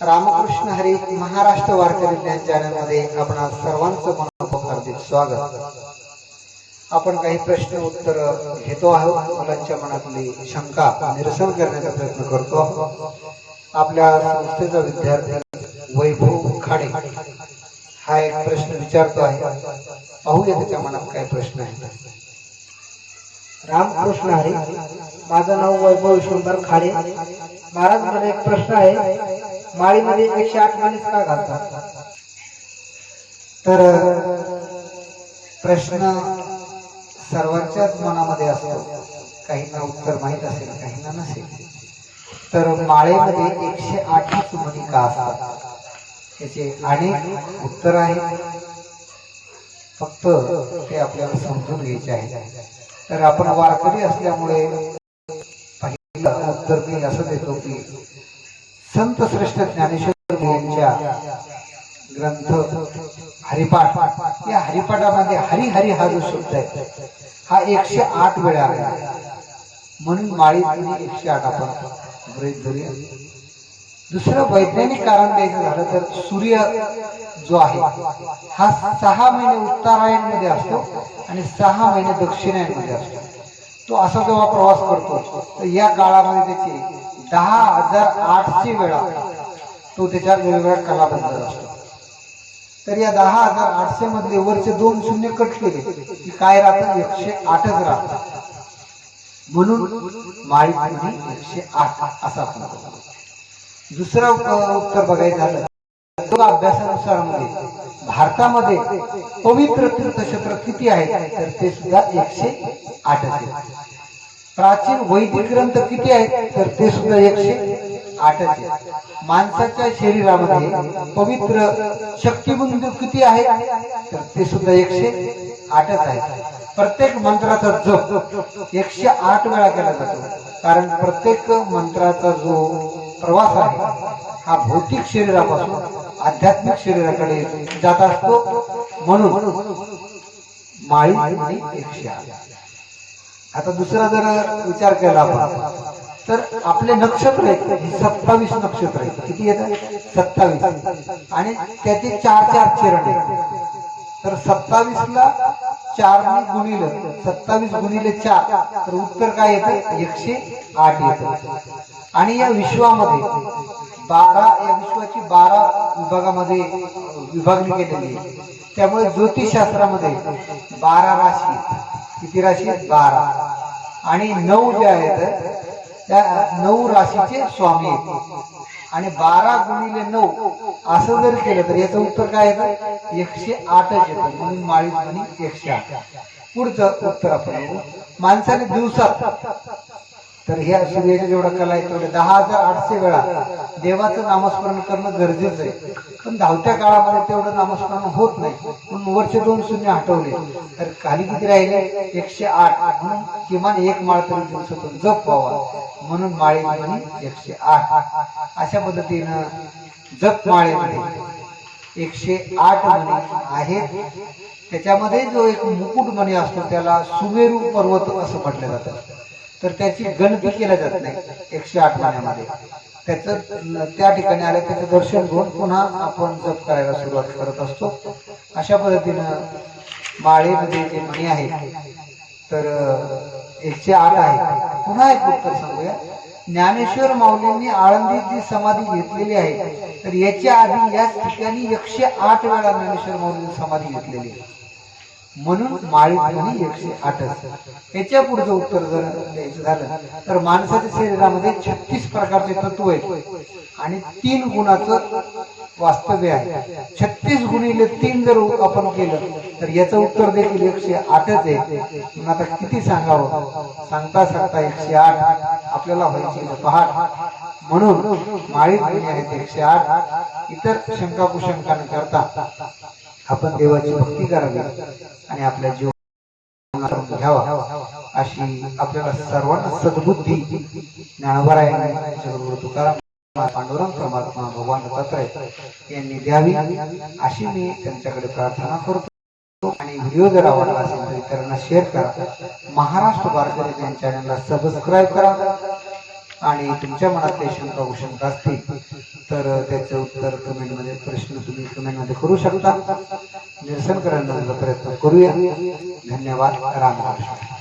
रामकृष्ण हरी महाराष्ट्र वारकरी ज्ञान चॅनलमध्ये आपण सर्वांचं मनपूर्वक हार्दिक स्वागत. आपण काही प्रश्न उत्तर घेतो आहोत. मुलांच्या मनातली शंका निरसन करण्याचा प्रयत्न करतो. आपल्या संस्थेचा विद्यार्थी वैभव खाडे हा एक प्रश्न विचारतो आहे. पाहूया त्याच्या मनात काय प्रश्न आहे रामकृष्ण हरे. माझं नाव वैभव विश्वंभर खाडे. महाराज मला एक प्रश्न आहे. माळीमध्ये एकशे आठ माणूस का घालतात? तर प्रश्न सर्वांच्याच मनामध्ये असतो. काहींना उत्तर माहीत असेल काहींना नसेल. तर माळेमध्ये एकशे आठच मुली का असतात? त्याचे अनेक उत्तर आहेत. फक्त ते आपल्याला समजून घ्यायचे आहे तर आपण वारकरी असल्यामुळे उत्तर मी असं देतो की संत श्रेष्ठ ज्ञानेश्वर यांच्या ग्रंथ हरिपाठ. या हरिपाठामध्ये हरी हरी हा जो शब्द आहे हा एकशे आठ वेळा आहे. म्हणून माळी एकशे आठ आपण गृहीत धरूया. दुसरं वैज्ञानिक कारण द्यायचं झालं तर सूर्य जो आहे हा सहा महिने उत्तरायणमध्ये असतो आणि सहा महिने दक्षिणायनमध्ये असतो. तो असा जेव्हा प्रवास करतो तर या काळामध्ये त्याची दहा हजार आठशे वेळा तो त्याच्या वेगवेगळ्या कलाबद्दल असतो. तर या दहा हजार आठशे मधले वरचे दोन शून्य कट केले की काय राहतं? एकशे आठच राहतात म्हणून माळी एकशे आठ असा आपण दुसरं उत्तर बघायचं झालं योग अभ्यासानुसारमध्ये भारतामध्ये पवित्र तीर्थक्षेत्र किती आहेत तर ते सुद्धा एकशे आठ आहेत. प्राचीन वैदिक ग्रंथ किती आहेत तर ते सुद्धा एकशे आठच माणसाच्या शरीरामध्ये पवित्र शक्तिबिंदू किती आहेत तर ते सुद्धा एकशे आठच आहेत. प्रत्येक मंत्राचा जप एकशे आठ वेळा केला जातो. कारण प्रत्येक मंत्राचा जो प्रवास आहे. हा भौतिक शरीरापासून आध्यात्मिक शरीराकडे जात असतो. म्हणून माळी आणि एकशे आता दुसरा जर विचार केला आपण तर आपले नक्षत्र आहेत. ही सत्तावीस नक्षत्र आहेत. किती येतात सत्तावीस. आणि त्याचे चार चार चरण आहेत. तर सत्तावीस ला चार गुणिलं. सत्तावीस गुणिले चार. तर उत्तर काय येतं? एकशे आठ येतं. आणि या विश्वामध्ये बारा या विश्वाची बारा विभागामध्ये विभागणी केलेली आहे. त्यामुळे ज्योतिषशास्त्रामध्ये बारा राशी किती राशी बारा. आणि नऊ जे आहेत त्या नऊ राशीचे स्वामी आहेत. आणि बारा गुणिले नऊ असं जर केलं तर याचं उत्तर काय येतं? एकशे आठच येतं. म्हणून माळी ध्वनी एकशे आठ. पुढचं उत्तर आपण माणसाने दिवसात तर ह्या सूर्याच्या जेवढा कला आहे तेवढे. दहा हजार आठशे वेळा देवाचं नामस्मरण करणं गरजेचं आहे. पण धावत्या काळामध्ये तेवढं नामस्मरण होत नाही. म्हणून वरचे दोन शून्य हटवले. तर खाली किती राहिले? एकशे आठ. म्हणून किमान एक माळ तरी दिवसातून जप व्हावा. म्हणून माळी एकशे आठ. अशा पद्धतीनं जप माळेमध्ये एकशे आठ म्हणे आहेत. त्याच्यामध्ये जो एक मुकुट म्हणे असतो त्याला सुमेरू पर्वत असं म्हटलं जातं. तर त्याची गणती केल्या जात नाही एकशे आठ महिन्यामध्ये त्याचं त्या ठिकाणी आलं त्याचं दर्शन घेऊन पुन्हा आपण जप करायला सुरुवात करत असतो. अशा पद्धतीनं माळेमध्ये जे म्हणी आहेत तर एकशे आठ आहे पुन्हा एक उत्तर सांगूया. ज्ञानेश्वर माऊलींनी आळंदीत जी समाधी घेतलेली आहे तर याच्या आधी याच ठिकाणी एकशे आठ वेळा ज्ञानेश्वर माऊलींनी समाधी घेतलेली आहे. म्हणून माळी ध्वनी एकशे आठच याच्या पुढचं उत्तर जर द्यायचं झालं तर माणसाच्या शरीरामध्ये छत्तीस प्रकारचे तत्व आहेत. आणि तीन गुणाचं वास्तव्य आहे. छत्तीस गुणिले तीन जर आपण केलं तर याचं उत्तर देखील एकशे आठच आहे. पण आता किती सांगावं? सांगता सांगता एकशे आठ आपल्याला व्हायची पहाट. म्हणून माळी ध्वनी आहेत एकशे आठ. इतर शंका कुशंका न करता आपण देवाची भक्ती करावी आणि आपल्या जीवना घ्यावा अशी आपल्याला सर्वांना सद्बुद्धी ज्ञानोबरायांनी जगद्गुरु तुकाराम पांडुरंग परमात्मा भगवान दत्तात्रय यांनी द्यावी अशी मी त्यांच्याकडे प्रार्थना करतो. आणि व्हिडिओ जर आवडला असेल तर इतरांना शेअर करा. महाराष्ट्र वारकरी चॅनलला सबस्क्राईब करा. आणि तुमच्या मनात काही शंका उशंका असतील तर त्याचं उत्तर कमेंटमध्ये प्रश्न तुम्ही कमेंटमध्ये करू शकता. निरसन करण्याचा प्रयत्न करूया. धन्यवाद. रामकृष्ण